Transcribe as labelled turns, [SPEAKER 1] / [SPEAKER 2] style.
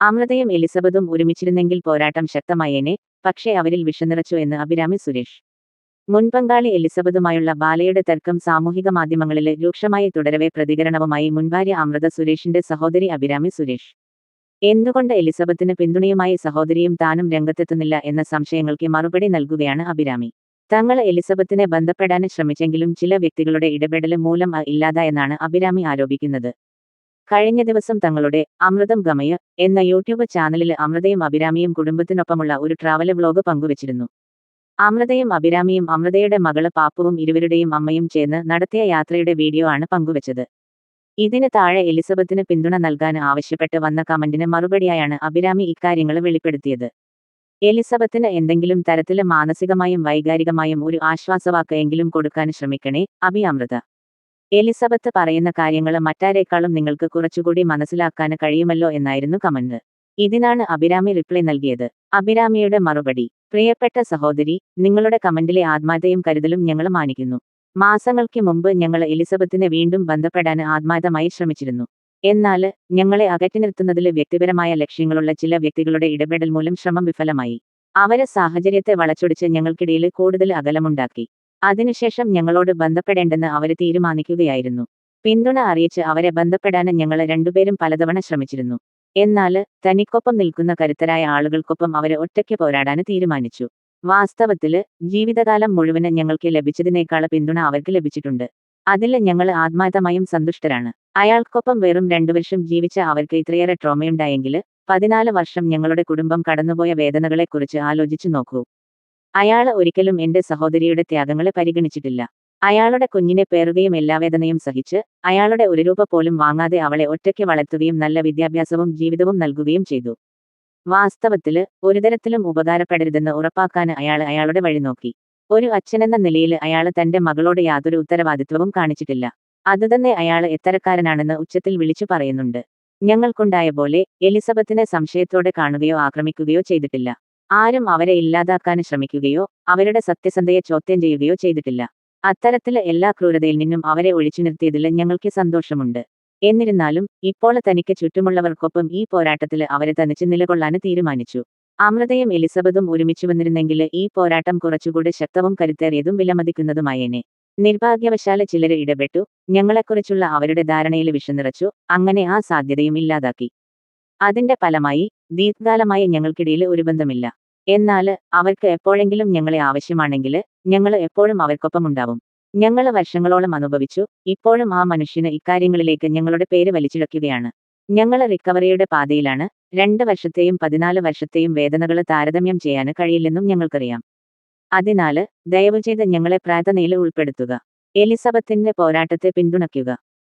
[SPEAKER 1] അമൃതയും എലിസബത്തും ഒരുമിച്ചിരുന്നെങ്കിൽ പോരാട്ടം ശക്തമായേനെ പക്ഷേ അവരിൽ വിഷനിറച്ചു എന്ന് അഭിരാമി സുരേഷ്. മുൻപങ്കാളി എലിസബത്തുമായുള്ള ബാലയുടെ തർക്കം സാമൂഹിക മാധ്യമങ്ങളിലെ രൂക്ഷമായി തുടരവെ പ്രതികരണവുമായി മുൻഭാര്യ അമൃത സുരേഷിന്റെ സഹോദരി അഭിരാമി സുരേഷ്. എന്തുകൊണ്ട് എലിസബത്തിന് പിന്തുണയുമായി സഹോദരിയും താനും രംഗത്തെത്തുന്നില്ല എന്ന സംശയങ്ങൾക്ക് മറുപടി നൽകുകയാണ് അഭിരാമി. തങ്ങൾ എലിസബത്തിനെ ബന്ധപ്പെടാൻ ശ്രമിച്ചെങ്കിലും ചില വ്യക്തികളുടെ ഇടപെടൽ മൂലം ഇല്ലാതായെന്നാണ് അഭിരാമി ആരോപിക്കുന്നത്. കഴിഞ്ഞ ദിവസം തങ്ങളുടെ അമൃതം ഗമയ എന്ന യൂട്യൂബ് ചാനലിൽ അമൃതയും അഭിരാമിയും കുടുംബത്തിനൊപ്പമുള്ള ഒരു ട്രാവൽ വ്ലോഗ് പങ്കുവച്ചിരുന്നു. അമൃതയും അഭിരാമിയും അമൃതയുടെ മകൾ പാപ്പുവും ഇരുവരുടെയും അമ്മയും ചേർന്ന് നടത്തിയ യാത്രയുടെ വീഡിയോ ആണ് പങ്കുവച്ചത്. ഇതിന് താഴെ എലിസബത്തിന് പിന്തുണ നൽകാൻ ആവശ്യപ്പെട്ട് വന്ന കമന്റിന് മറുപടിയായാണ് അഭിരാമി ഇക്കാര്യങ്ങൾ വെളിപ്പെടുത്തിയത്. എലിസബത്തിന് എന്തെങ്കിലും തരത്തിൽ മാനസികമായും വൈകാരികമായും ഒരു ആശ്വാസവാക്ക് എങ്കിലും കൊടുക്കാൻ ശ്രമിക്കണേ അഭി അമൃത. എലിസബത്ത് പറയുന്ന കാര്യങ്ങൾ മറ്റാരേക്കാളും നിങ്ങൾക്ക് കുറച്ചുകൂടി മനസ്സിലാക്കാൻ കഴിയുമല്ലോ എന്നായിരുന്നു കമന്റ്. ഇതിനാണ് അഭിരാമി റിപ്ലൈ നൽകിയത്. അഭിരാമിയുടെ മറുപടി പ്രിയപ്പെട്ട സഹോദരി നിങ്ങളുടെ കമന്റിലെ ആത്മാർത്ഥയും കരുതലും ഞങ്ങൾ മാനിക്കുന്നു. മാസങ്ങൾക്ക് മുമ്പ് ഞങ്ങൾ എലിസബത്തിനെ വീണ്ടും ബന്ധപ്പെടാൻ ആത്മാർത്ഥമായി ശ്രമിച്ചിരുന്നു. എന്നാൽ ഞങ്ങളെ അകറ്റി നിർത്തുന്നതിൽ വ്യക്തിപരമായ ലക്ഷ്യങ്ങളുള്ള ചില വ്യക്തികളുടെ ഇടപെടൽ മൂലം ശ്രമം വിഫലമായി. അവരെ സാഹചര്യത്തെ വളച്ചൊടിച്ച് ഞങ്ങൾക്കിടയിൽ കൂടുതൽ അകലമുണ്ടാക്കി. അതിനുശേഷം ഞങ്ങളോട് ബന്ധപ്പെടേണ്ടെന്ന് അവർ തീരുമാനിക്കുകയായിരുന്നു. പിന്തുണ അറിയിച്ച് അവരെ ബന്ധപ്പെടാൻ ഞങ്ങൾ രണ്ടുപേരും പലതവണ ശ്രമിച്ചിരുന്നു. എന്നാൽ തനിക്കൊപ്പം നിൽക്കുന്ന കരുത്തരായ ആളുകൾക്കൊപ്പം അവരെ ഒറ്റയ്ക്ക് പോരാടാൻ തീരുമാനിച്ചു. വാസ്തവത്തിൽ ജീവിതകാലം മുഴുവൻ ഞങ്ങൾക്ക് ലഭിച്ചതിനേക്കാൾ പിന്തുണ അവർക്ക് ലഭിച്ചിട്ടുണ്ട്. അതിൽ ഞങ്ങൾ ആത്മാർത്ഥമായും സന്തുഷ്ടരാണ്. അയാൾക്കൊപ്പം വെറും രണ്ടു വർഷം ജീവിച്ച അവർക്ക് ഇത്രയേറെ ട്രോമയുണ്ടായെങ്കിൽ പതിനാല് വർഷം ഞങ്ങളുടെ കുടുംബം കടന്നുപോയ വേദനകളെക്കുറിച്ച് ആലോചിച്ചു നോക്കൂ. അയാൾ ഒരിക്കലും എന്റെ സഹോദരിയുടെ ത്യാഗങ്ങളെ പരിഗണിച്ചിട്ടില്ല. അയാളുടെ കുഞ്ഞിനെ പേറുകയും എല്ലാ വേദനയും സഹിച്ച് അയാളുടെ ഒരു രൂപ പോലും വാങ്ങാതെ അവളെ ഒറ്റയ്ക്ക് വളർത്തുകയും നല്ല വിദ്യാഭ്യാസവും ജീവിതവും നൽകുകയും ചെയ്തു. വാസ്തവത്തിൽ ഒരുതരത്തിലും ഉപകാരപ്പെടരുതെന്ന് ഉറപ്പാക്കാൻ അയാൾ അയാളുടെ വഴി നോക്കി. ഒരു അച്ഛനെന്ന നിലയിൽ അയാൾ തന്റെ മകളോട് യാതൊരു ഉത്തരവാദിത്വവും കാണിച്ചിട്ടില്ല. അതുതന്നെ അയാൾ എത്തരക്കാരനാണെന്ന് ഉച്ചത്തിൽ വിളിച്ചു പറയുന്നുണ്ട്. ഞങ്ങൾക്കുണ്ടായ പോലെ എലിസബത്തിനെ സംശയത്തോടെ കാണുകയോ ആക്രമിക്കുകയോ ചെയ്തിട്ടില്ല. ആരും അവരെ ഇല്ലാതാക്കാൻ ശ്രമിക്കുകയോ അവരുടെ സത്യസന്ധയെ ചോദ്യം ചെയ്യുകയോ ചെയ്തിട്ടില്ല. അത്തരത്തിൽ എല്ലാ ക്രൂരതയിൽ നിന്നും അവരെ ഒഴിച്ചു നിർത്തിയതിൽ ഞങ്ങൾക്ക് സന്തോഷമുണ്ട്. എന്നിരുന്നാലും ഇപ്പോൾ തനിക്ക് ചുറ്റുമുള്ളവർക്കൊപ്പം ഈ പോരാട്ടത്തിൽ അവരെ തനിച്ച് നിലകൊള്ളാൻ തീരുമാനിച്ചു. അമൃതയും എലിസബത്തും ഒരുമിച്ചു വന്നിരുന്നെങ്കിൽ ഈ പോരാട്ടം കുറച്ചുകൂടി ശക്തവും കരുത്തേറിയതും വിലമതിക്കുന്നതുമായേനെ. നിർഭാഗ്യവശാല ചിലര് ഇടപെട്ടു ഞങ്ങളെക്കുറിച്ചുള്ള അവരുടെ ധാരണയിൽ വിഷനിറച്ചു അങ്ങനെ ആ സാധ്യതയും ഇല്ലാതാക്കി. അതിന്റെ ഫലമായി ദീർഘകാലമായി ഞങ്ങൾക്കിടയിൽ ഒരു ബന്ധമില്ല. എന്നാൽ അവർക്ക് എപ്പോഴെങ്കിലും ഞങ്ങളെ ആവശ്യമാണെങ്കിൽ ഞങ്ങൾ എപ്പോഴും അവർക്കൊപ്പം ഉണ്ടാവും. ഞങ്ങൾ വർഷങ്ങളോളം അനുഭവിച്ചു. ഇപ്പോഴും ആ മനുഷ്യന് ഇക്കാര്യങ്ങളിലേക്ക് ഞങ്ങളുടെ പേര് വലിച്ചിഴക്കുകയാണ്. ഞങ്ങൾ റിക്കവറിയുടെ പാതയിലാണ്. രണ്ട് വർഷത്തെയും പതിനാല് വർഷത്തെയും വേദനകൾ താരതമ്യം ചെയ്യാൻ കഴിയില്ലെന്നും ഞങ്ങൾക്കറിയാം. അതിനാൽ ദയവ് ചെയ്ത് ഞങ്ങളെ പ്രാർത്ഥനയിൽ ഉൾപ്പെടുത്തുക. എലിസബത്തിന്റെ പോരാട്ടത്തെ പിന്തുണയ്ക്കുക.